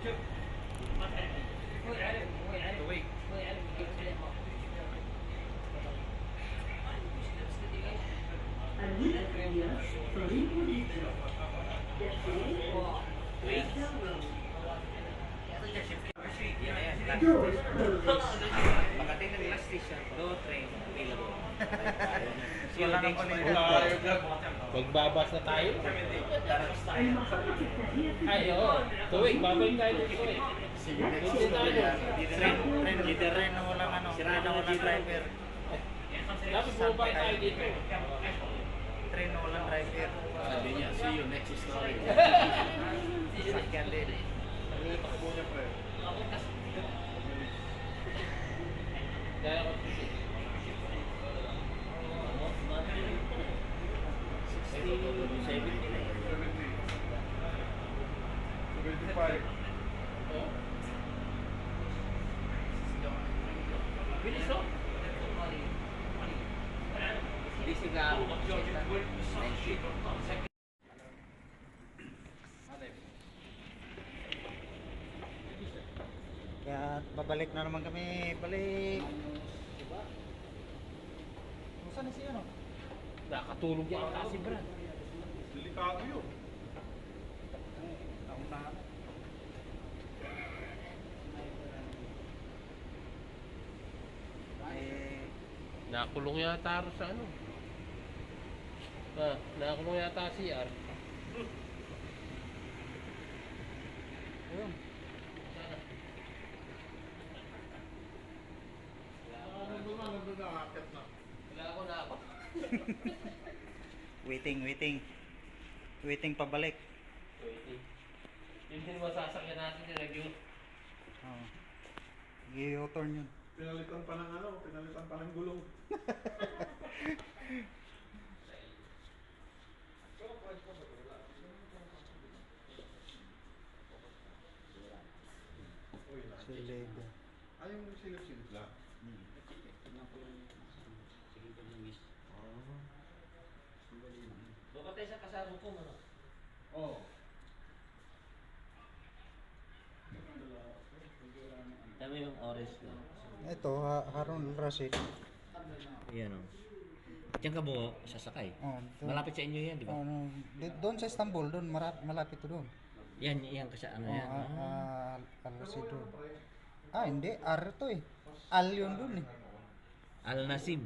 Tuwig. Tuwig. Yan, yan. Last station. Pagdating ng last station, no train available. See you next month. Magbabas na tayo. Ay, oo. Tuwing, babalik tayo ng tuwing. Hindi tayo. Train, train, na walang ano, train na walang driver. Dapat bumabay tayo dito. Train na walang driver. Sabi niya, see you next story. Sakyan din. Kaya ko Bilis oh. Busy ka ako. Kaya babalik na naman kami, balik. Saan na si ano? Nakatulog yata si Brad. Delikado yun. Taong na. Nakulong yata ro sa ano. Ah, nakulong yata si R. ayun. Nandun na, nandun na, akit na. Wala ako na ako. Waiting, waiting. Waiting pabalik. Waiting. Yun din masasakyan natin yung nag Oh. I-U-turn yun. Pinalitan pa ng ano, pinalitan pa ng gulong. Silid. Ay, yung silip-silip lang. Doon ka tayo sa kasama ko, ano? Oo. Dami yung orange na. Ito, ha Harun Rashid. Yan o. Diyan ka mo sasakay. Oh. Malapit sa inyo yan, di ba? Ano, di- doon sa Istanbul, doon marap, malapit to doon. Yan, yan kasi ano Oh, yan. ah, Ah. ah, Al Rashid doon. Ah, hindi, R to eh. Al yun doon eh. Al Nasim.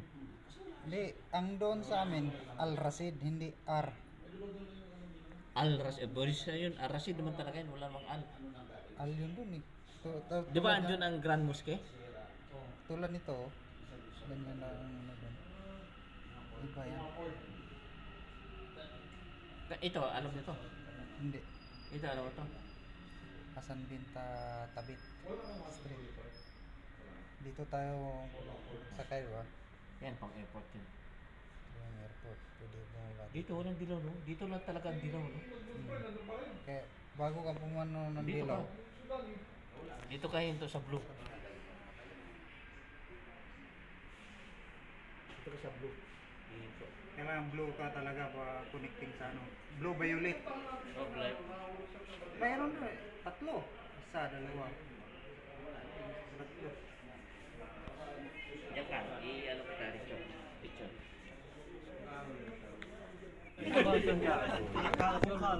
Hindi, ang doon sa amin, Al Rashid, hindi R. Al Rasid. Boris na yun. Al Rasid naman talaga yun. Wala namang Al. Al yun doon eh. Di ba andun ang Grand Mosque? Tulad nito, oh. ganyan lang ano doon. Iba yan. Ito, alam nyo to. Hindi. Ito, alam mo to. Hasan bin Ta- Tabit Street. Dito tayo sakay ba? Yan, pang airport yun. Yung airport. Pwede bumaba. Dito, walang dilaw, no? Dito lang talaga ang dilaw, no? Kaya bago ka pumano ng Dito dilaw, ka. Dito ka hinto sa blue. Dito ka sa blue. Dito. kailangan blue ka talaga pa connecting sa ano. Blue violet. Oh, black. Mayroon na eh. Tatlo. Isa, dalawa. Tatlo.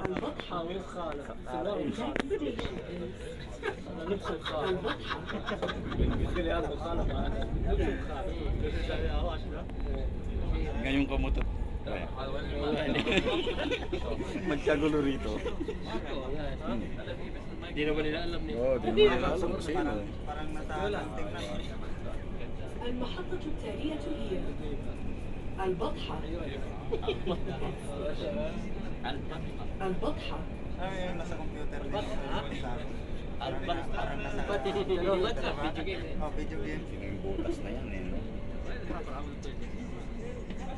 البطحة والخالة سواء الخالة أنا نفس الخالة قلت لي هذا الخالة معنا نفس الخالة Ngayong kamoto. Magkagulo rito. Hindi naman nila alam ni. Oo, di mo alam kung sino. eh. Parang natalang tingnan. المحطة التالية هي البطحة البطحة Ay, yung nasa computer din. Parang, Alba- parang nasa... Pati dalawa lang sa video game eh. Oh, video game. Sino yung butas na yan eh. no?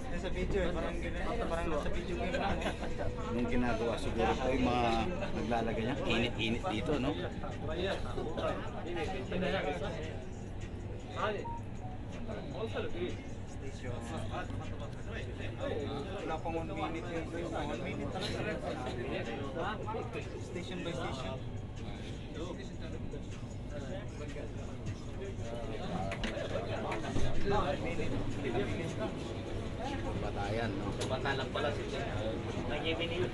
Yung sa video eh, parang ganun. Parang nasa video game lang. eh. Nung ginagawa siguro ito yung mga naglalagay niya. Init-init dito, no? Wala pang 1 minute yung doon. 1 minute talaga. Station by station. Batayan, no? Batayan lang pala sila. Nag-yemin yun.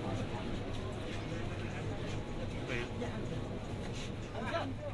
Ang